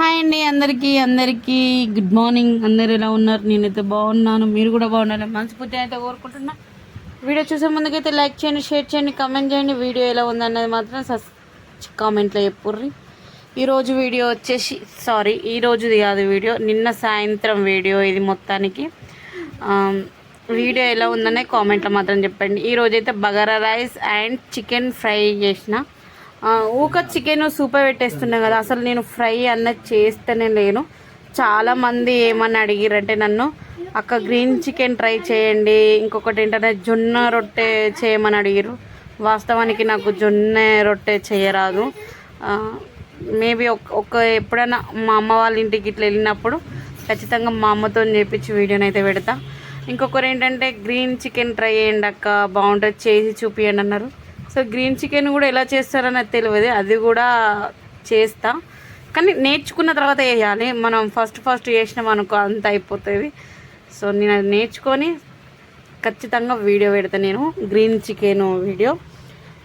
Hi అండి అందరికీ అందరికీ. గుడ్ మార్నింగ్ అందరు ఎలా ఉన్నారు? నేనైతే బాగున్నాను. మీరు కూడా బాగున్నారని మనస్ఫూర్తి అయితే కోరుకుంటున్నా. వీడియో చూసే ముందుకైతే లైక్ చేయండి షేర్ చేయండి కమెంట్ చేయండి. వీడియో ఎలా ఉందన్నది మాత్రం సస్ కామెంట్లో చెప్పుర్రి. ఈరోజు వీడియో వచ్చేసి సారీ ఈరోజుది కాదు వీడియో నిన్న సాయంత్రం వీడియో ఇది మొత్తానికి. Um, వీడియో ఎలా ఉందనే కామెంట్లో మాత్రం చెప్పండి. ఈరోజు అయితే bagara rice and chicken fry చేసిన. ఊక చికెన్ సూపర్ పెట్టేస్తున్నా కదా. అసలు నేను ఫ్రై అన్నది చేస్తేనే లేను. చాలామంది ఏమని అడిగిరంటే నన్ను అక్క గ్రీన్ చికెన్ ట్రై చేయండి. ఇంకొకటి ఏంటంటే జొన్న రొట్టె చేయమని అడిగారు వాస్తవానికి నాకు జొన్న రొట్టె చేయరాదు. మేబీ ఒక ఎప్పుడైనా మా అమ్మ వాళ్ళ ఇంటికి ఇట్లా వెళ్ళినప్పుడు ఖచ్చితంగా మా అమ్మతో చేపించి వీడియోని అయితే పెడతా. ఇంకొకరు ఏంటంటే గ్రీన్ చికెన్ ట్రై చేయండి అక్క బాగుంటుంది. చేసి చూపియండి అన్నారు. సో గ్రీన్ చికెన్ కూడా ఎలా చేస్తారని తెలియదు. అది కూడా చేస్తా. కానీ నేర్చుకున్న తర్వాత వేయాలి. మనం ఫస్ట్ ఫస్ట్ చేసినాం అనుకో అంత అయిపోతుంది. సో నేను అది నేర్చుకొని ఖచ్చితంగా వీడియో పెడతా నేను. గ్రీన్ చికెన్ వీడియో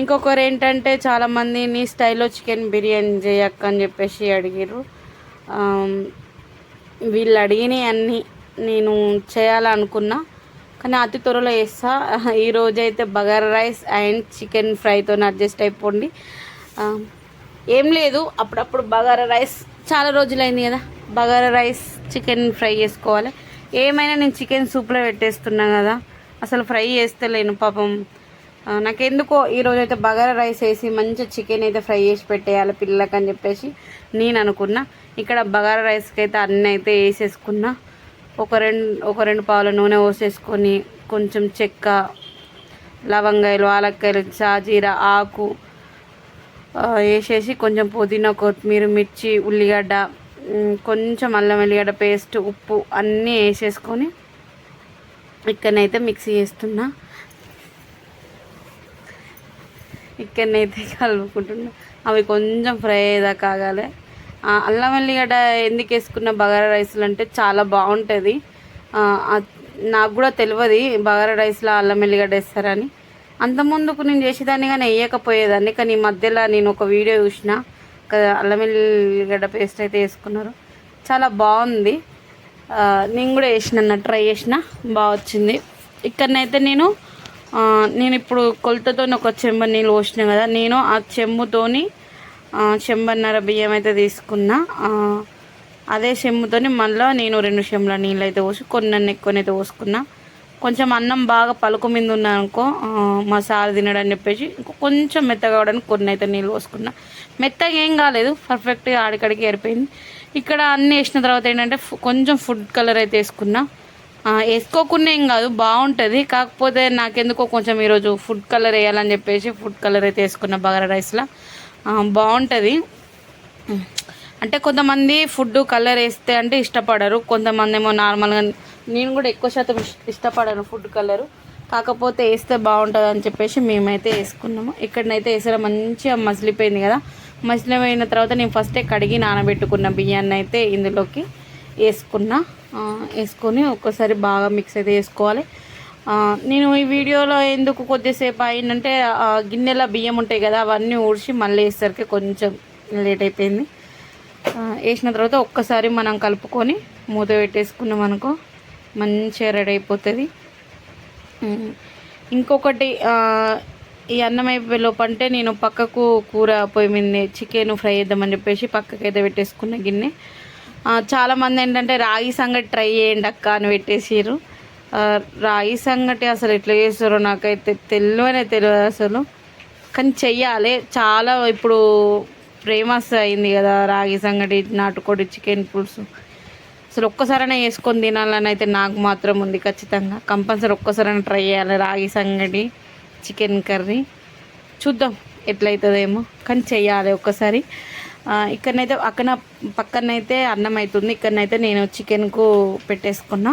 ఇంకొకరు ఏంటంటే చాలామంది నీ స్టైల్లో చికెన్ బిర్యానీ చేయక్క అని చెప్పేసి అడిగారు um, వీళ్ళు అడిగినవి అన్నీ నేను చేయాలనుకున్నా. కానీ అతి త్వరలో వేస్తా ఈ అయితే బగారా రైస్ అండ్ చికెన్ ఫ్రైతో అడ్జస్ట్ అయిపోండి. ఏం లేదు అప్పుడప్పుడు బగారా రైస్ చాలా రోజులైంది కదా. బగారా రైస్ చికెన్ ఫ్రై చేసుకోవాలి. ఏమైనా నేను చికెన్ సూప్లో పెట్టేస్తున్నా కదా. అసలు ఫ్రై చేస్తలేను పాపం. నాకెందుకో ఈరోజు అయితే బగారా రైస్ వేసి మంచిగా చికెన్ అయితే ఫ్రై చేసి పెట్టేయాలి పిల్లలకి అని చెప్పేసి నేను అనుకున్నా. ఇక్కడ బగారా రైస్కి అయితే అన్నీ అయితే వేసేసుకున్నా. ఒక రెండు ఒక రెండు పావుల నూనె పోసేసుకొని కొంచెం చెక్క లవంగాయలు ఆలక్కాయలు సాజీర ఆకు వేసేసి కొంచెం పుదీనా కొత్తిమీర మిర్చి ఉల్లిగడ్డ కొంచెం అల్లం వెల్లిగడ్డ పేస్ట్ ఉప్పు అన్నీ వేసేసుకొని ఇక్కడనైతే మిక్సీ చేస్తున్నా. ఇక్కడనైతే కలుపుకుంటున్నా. అవి కొంచెం ఫ్రై అయ్యేదాకా కాగాలి అల్లం వెల్లిగడ్డ ఎందుకు వేసుకున్న బగారా రైస్లు అంటే చాలా బాగుంటుంది. నాకు కూడా తెలియదు బగారా రైస్లో అల్లం వెల్లిగడ్డ వేస్తారని. అంత ముందుకు నేను చేసేదాన్ని కానీ వేయకపోయేదాన్ని. కానీ ఈ మధ్యలో నేను ఒక వీడియో చూసిన. అల్లం వెల్లిగడ్డ పేస్ట్ అయితే వేసుకున్నారు. చాలా బాగుంది. నేను కూడా వేసిన ట్రై చేసిన. బాగా వచ్చింది. ఇక్కడనైతే నేను నేను ఇప్పుడు కొలతతో ఒక చెంబు నీళ్ళు పోసిన కదా. నేను ఆ చెంబుతోని చెంబన్నర బియ్యం అయితే తీసుకున్నా. అదే చెంబుతోని మళ్ళీ నేను రెండు చెంబుల నీళ్ళు అయితే పోసి కొన్ని ఎక్కువనైతే పోసుకున్నా. కొంచెం అన్నం బాగా పలుకు మీద ఉన్నానుకో మసాలా తినడని చెప్పేసి ఇంకో కొంచెం మెత్తగా అవడానికి కొన్ని అయితే నీళ్ళు పోసుకున్నా. మెత్తగా ఏం కాలేదు పర్ఫెక్ట్గా ఆడికడికి ఏరిపోయింది. ఇక్కడ అన్నీ వేసిన తర్వాత ఏంటంటే కొంచెం ఫుడ్ కలర్ అయితే వేసుకున్నా. వేసుకోకుండా ఏం కాదు బాగుంటుంది. కాకపోతే నాకెందుకో కొంచెం ఈరోజు ఫుడ్ కలర్ వేయాలని చెప్పేసి ఫుడ్ కలర్ అయితే వేసుకున్నా బగారా రైస్లో. బాగుంటుంది. అంటే కొంతమంది ఫుడ్ కలర్ వేస్తే అంటే ఇష్టపడరు. కొంతమంది ఏమో నార్మల్గా నేను కూడా ఎక్కువ శాతం ఇష్- ఇష్టపడను ఫుడ్ కలరు. కాకపోతే వేస్తే బాగుంటుంది అని చెప్పేసి మేమైతే వేసుకున్నాము. ఇక్కడనైతే వేసడం మంచిగా మసిలిపోయింది కదా. మసిలిపోయిన తర్వాత నేను ఫస్టే కడిగి నానబెట్టుకున్న బియ్యాన్ని అయితే ఇందులోకి వేసుకున్నా. వేసుకొని ఒక్కసారి బాగా మిక్స్ అయితే వేసుకోవాలి. నేను ఈ వీడియోలో ఎందుకు కొద్దిసేపు అయిందంటే గిన్నెలో గిన్నెల బియ్యం ఉంటాయి కదా అవన్నీ ఊడ్చి మళ్ళీ వేసరికి కొంచెం లేట్ అయిపోయింది. వేసిన తర్వాత ఒక్కసారి మనం కలుపుకొని మూత పెట్టేసుకున్నాం అనుకో మంచిగా రెడీ అయిపోతుంది. ఇంకొకటి ఈ అన్నం అయిపోయే లోపంటే నేను పక్కకు కూర పొయ్యి మీద చికెన్ ఫ్రై చేద్దామని చెప్పేసి పక్కకైతే పెట్టేసుకున్న గిన్నె. చాలామంది ఏంటంటే రాగి సంగటి ట్రై చేయండి అక్క అని పెట్టేసారు రాగి సంగటి అసలు ఎట్లా చేస్తారో నాకైతే తెలియనే తెలియదు అసలు. కానీ చెయ్యాలి. చాలా ఇప్పుడు ఫేమస్ అయింది కదా రాగి సంగటి నాటుకోడి చికెన్ పులుసు. అసలు ఒక్కసారైనా వేసుకొని తినాలని అయితే నాకు మాత్రం ఉంది ఖచ్చితంగా. కంపల్సరీ ఒక్కసారైనా ట్రై చేయాలి రాగి సంగటి చికెన్ కర్రీ. చూద్దాం ఎట్లయితుందేమో. కానీ చెయ్యాలి ఒక్కసారి. ఇక్కడనైతే అక్కడ పక్కనైతే అన్నం అవుతుంది ఇక్కడనైతే నేను చికెన్కు పెట్టేసుకున్నా.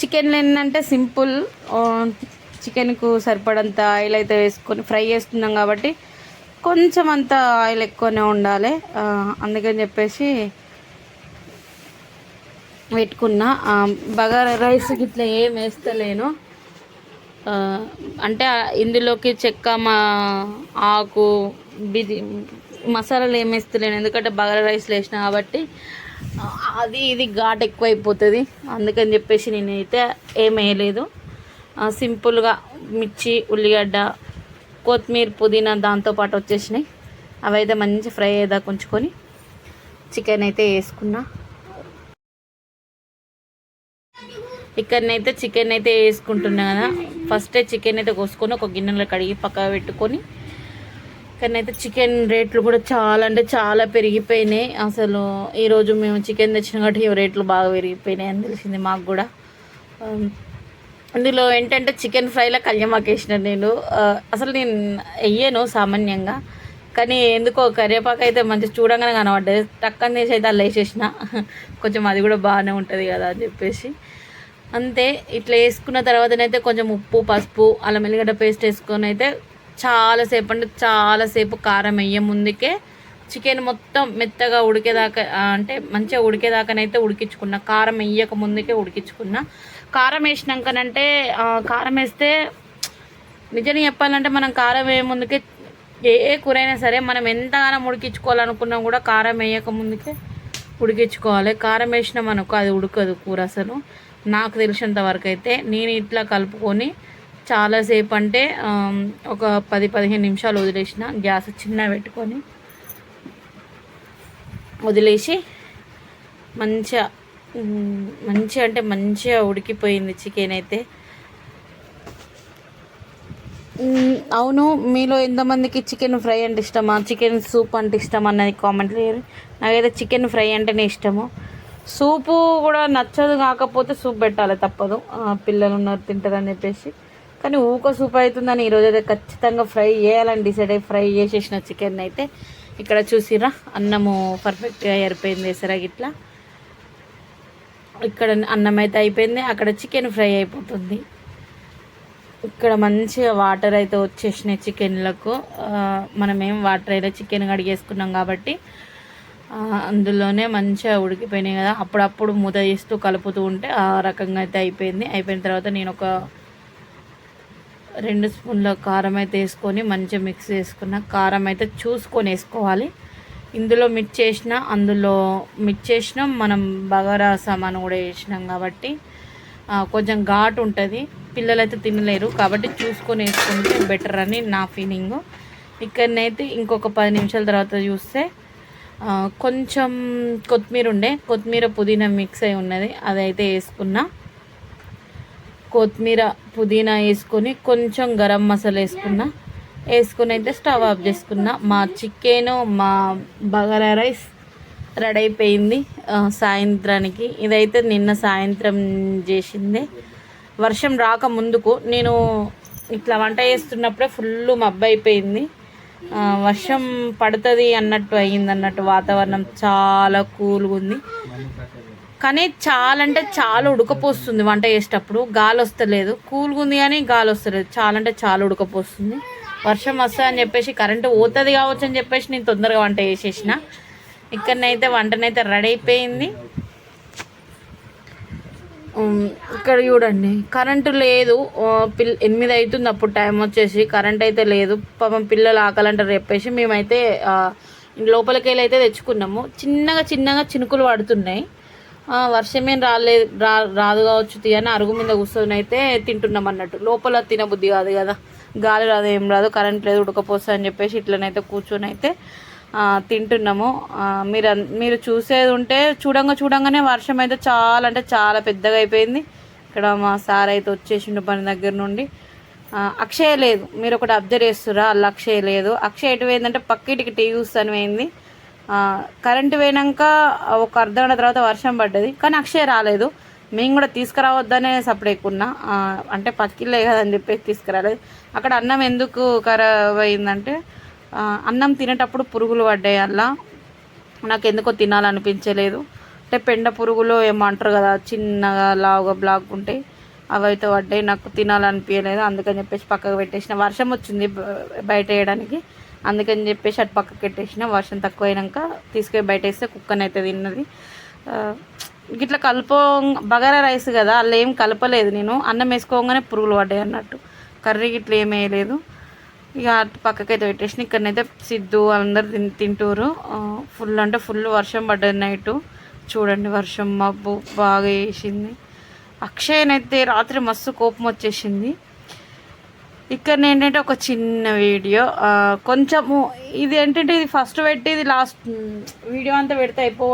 చికెన్ ఏంటంటే సింపుల్ చికెన్కు సరిపడంత ఆయిల్ అయితే వేసుకొని ఫ్రై చేస్తున్నాం కాబట్టి కొంచెం అంత ఆయిల్ ఎక్కువనే ఉండాలి. అందుకని చెప్పేసి పెట్టుకున్నా. బగారా రైస్ ఇట్లా ఏం వేస్తలేను. అంటే ఇందులోకి చెక్క మా ఆకు బిది మసాలాలు ఏం వేస్తలేను. ఎందుకంటే బగారా రైస్లో వేసిన కాబట్టి అది ఇది ఘాట్ ఎక్కువైపోతుంది. అందుకని చెప్పేసి నేనైతే ఏం వేయలేదు సింపుల్గా మిర్చి ఉల్లిగడ్డ కొత్తిమీర పుదీనా దాంతోపాటు వచ్చేసినాయి. అవి అయితే మంచి ఫ్రై అయ్యేదాకా ఉంచుకొని చికెన్ అయితే వేసుకున్నా. ఇక్కడనైతే చికెన్ అయితే వేసుకుంటున్నా కదా. ఫస్టే చికెన్ అయితే కోసుకొని ఒక గిన్నెలో కడిగి పక్క పెట్టుకొని కానీ అయితే చికెన్ రేట్లు కూడా చాలా అంటే చాలా పెరిగిపోయినాయి. అసలు ఈరోజు మేము చికెన్ తెచ్చిన కాబట్టి రేట్లు బాగా పెరిగిపోయినాయి అని తెలిసింది మాకు కూడా. అందులో ఏంటంటే చికెన్ ఫ్రైలో కళ్యమాకు వేసిన నేను. అసలు నేను వెయ్యను సామాన్యంగా కానీ ఎందుకో కరివేపాకు అయితే మంచి చూడంగానే కనబడ్డది. టక్కన తీసి అయితే అలా వేసేసిన. కొంచెం అది కూడా బాగానే ఉంటుంది కదా అని చెప్పేసి. అంతే ఇట్లా వేసుకున్న తర్వాతనైతే కొంచెం ఉప్పు పసుపు అల్లం ఎల్లిగడ్డ పేస్ట్ వేసుకొని అయితే చాలాసేపు అంటే చాలాసేపు కారం వేయ ముందుకే. చికెన్ మొత్తం మెత్తగా ఉడికేదాకా అంటే మంచిగా ఉడికేదాకానైతే ఉడికించుకున్న. కారం వేయక ముందుకే ఉడికించుకున్న. కారం వేసినాకనంటే కారం వేస్తే నిజంగా చెప్పాలంటే మనం కారం వేయ ముందుకే ఏ ఏ కూర అయినా సరే మనం ఎంతగానో ఉడికించుకోవాలనుకున్నా కూడా కారం వేయక ముందుకే ఉడికించుకోవాలి. కారం వేసినాం అనుకో అది ఉడకదు కూర అసలు. నాకు తెలిసినంత వరకు అయితే నేను ఇట్లా కలుపుకొని చాలాసేపు అంటే ఒక పది పదిహేను నిమిషాలు వదిలేసిన. గ్యాస్ చిన్న పెట్టుకొని వదిలేసి మంచిగా మంచిగా అంటే మంచిగా ఉడికిపోయింది చికెన్ అయితే. అవును మీలో ఎంతమందికి చికెన్ ఫ్రై అంటే ఇష్టమా? చికెన్ సూప్ అంటే ఇష్టం అన్నది కామెంట్ లేదు నాకైతే చికెన్ ఫ్రై అంటేనే ఇష్టము. సూపు కూడా నచ్చదు కాకపోతే సూప్ పెట్టాలి తప్పదు. పిల్లలు ఉన్నారు తింటారని చెప్పేసి. కానీ ఊక సూప్ అవుతుందని ఈరోజు అయితే ఖచ్చితంగా ఫ్రై చేయాలని డిసైడ్ అయ్యి ఫ్రై చేసేసిన చికెన్ అయితే ఇక్కడ చూసిరా అన్నము పర్ఫెక్ట్గా ఏరిపోయింది వేసారా ఇట్లా ఇక్కడ అన్నం అయితే అయిపోయింది అక్కడ చికెన్ ఫ్రై అయిపోతుంది. ఇక్కడ మంచిగా వాటర్ అయితే వచ్చేసినాయి చికెన్లకు. మనమేం వాటర్ అయితే చికెన్ కడిగేసుకున్నాం కాబట్టి అందులోనే మంచిగా ఉడికిపోయినాయి కదా. అప్పుడప్పుడు మూత చేస్తూ కలుపుతూ ఉంటే ఆ రకంగా అయితే అయిపోయింది. అయిపోయిన తర్వాత నేను ఒక రెండు స్పూన్ల కారం అయితే వేసుకొని మంచిగా మిక్స్ చేసుకున్న కారం అయితే చూసుకొని వేసుకోవాలి. ఇందులో మిర్చి వేసిన అందులో మిర్చి వేసినాం మనం బగారా సామాను కూడా వేసినాం కాబట్టి కొంచెం ఘాటు ఉంటుంది. పిల్లలు అయితే తినలేరు కాబట్టి చూసుకొని వేసుకుంటే బెటర్ అని నా ఫీలింగ్ ఇక్కడనైతే ఇంకొక పది నిమిషాల తర్వాత చూస్తే కొంచెం కొత్తిమీర ఉండే కొత్తిమీర పుదీనా మిక్స్ అయి ఉన్నది. అదైతే వేసుకున్నా. కొత్తిమీర పుదీనా వేసుకొని కొంచెం గరం మసాలా వేసుకున్న. వేసుకొని అయితే స్టవ్ ఆఫ్ చేసుకున్నా. మా చికెన్ మా బగారా రైస్ రెడీ అయిపోయింది. సాయంత్రానికి. ఇదైతే నిన్న సాయంత్రం చేసింది. వర్షం రాక ముందుకు నేను ఇట్లా వంట చేస్తున్నప్పుడే ఫుల్ మబ్బు అయిపోయింది. వర్షం పడుతుంది అన్నట్టు అయ్యింది అన్నట్టు వాతావరణం చాలా కూల్గా ఉంది కానీ చాలా అంటే చాలా ఉడకపోస్తుంది వంట చేసేటప్పుడు. గాలి వస్తలేదు కూల్గా ఉంది కానీ గాలి వస్తలేదు చాలా అంటే చాలా ఉడకపోస్తుంది. వర్షం వస్తుంది అని చెప్పేసి కరెంటు పోతుంది కావచ్చు అని చెప్పేసి నేను తొందరగా వంట చేసేసిన. ఇక్కడనైతే వంటనైతే రెడీ అయిపోయింది. ఇక్కడ చూడండి. కరెంటు లేదు. పిల్ ఎనిమిది అవుతుంది అప్పుడు టైం వచ్చేసి. కరెంట్ అయితే లేదు. పాపం పిల్లలు ఆకలంటారు చెప్పేసి మేమైతే లోపలికి వెళ్ళి అయితే తెచ్చుకున్నాము. చిన్నగా చిన్నగా చినుకులు పడుతున్నాయి. వర్షమేం వర్షం ఏం రాలేదు రా రాదు కావచ్చు తీయని అరుగు మీద కూర్చొని అయితే తింటున్నాం అన్నట్టు. లోపల తినబుద్ధి కాదు కదా. గాలి రాదు ఏం రాదు కరెంట్ లేదు ఉడకపోస్తా అని చెప్పేసి ఇట్లనైతే కూర్చొని అయితే తింటున్నాము. మీరు అన్- మీరు చూసేది ఉంటే చూడంగా చూడంగానే వర్షం అయితే చాలా అంటే చాలా పెద్దగా అయిపోయింది. ఇక్కడ మా సార్ అయితే వచ్చేసిండు పని దగ్గర నుండి. అక్షయ లేదు. మీరు ఒకటి అబ్జర్వ్ చేస్తురా అల్ల అక్షయ లేదు. అక్షయ ఎటు పోయిందంటే పక్కిటికి టీవీ చూస్తాను పోయింది. కరెంటు పోయినాక ఒక అర్ధ గంట తర్వాత వర్షం పడ్డది కానీ అక్షయ్ రాలేదు. మేము కూడా తీసుకురావద్దనే సపరేట్ ఉన్నా అంటే పక్కిల్లే కదని చెప్పేసి తీసుకురాలేదు. అక్కడ అన్నం ఎందుకు ఖరాబ్ అయిందంటే అన్నం తినేటప్పుడు పురుగులు పడ్డాయి అలా. నాకు ఎందుకో తినాలనిపించలేదు. అంటే పెండ పురుగులు ఏమో అంటారు కదా చిన్నగా లావుగా బ్లాక్ ఉంటాయి అవైతే పడ్డాయి. నాకు తినాలనిపించలేదు. అందుకని చెప్పేసి పక్కకు పెట్టేసిన. వర్షం వచ్చింది బయట వేయడానికి. అందుకని చెప్పేసి అటు పక్కకి పెట్టేసిన వర్షం తక్కువ అయినాక తీసుకొని బయట వేస్తే కుక్కని అయితే తిన్నది. ఆ, ఇట్లా బగారా రైస్ కదా అలా ఏం కలపలేదు నేను. అన్నం వేసుకోగానే పురుగులు పడ్డాయి అన్నట్టు. కర్రీ ఇట్లా ఏం వేయలేదు. ఇక అటు పక్కకైతే పెట్టేసిన ఇక్కడనైతే సిద్ధు అందరు తిన్ తింటూరు. ఫుల్ అంటే ఫుల్ వర్షం పడ్డది నైటు. చూడండి వర్షం మబ్బు బాగా వేసింది. అక్షయనైతే రాత్రి మస్తు కోపం వచ్చేసింది. ఇక్కడ ఏంటంటే ఒక చిన్న వీడియో ఆ, కొంచెము ఇది ఏంటంటే ఇది ఫస్ట్ పెట్టి ఇది లాస్ట్ వీడియో అంతా పెడితే అయిపో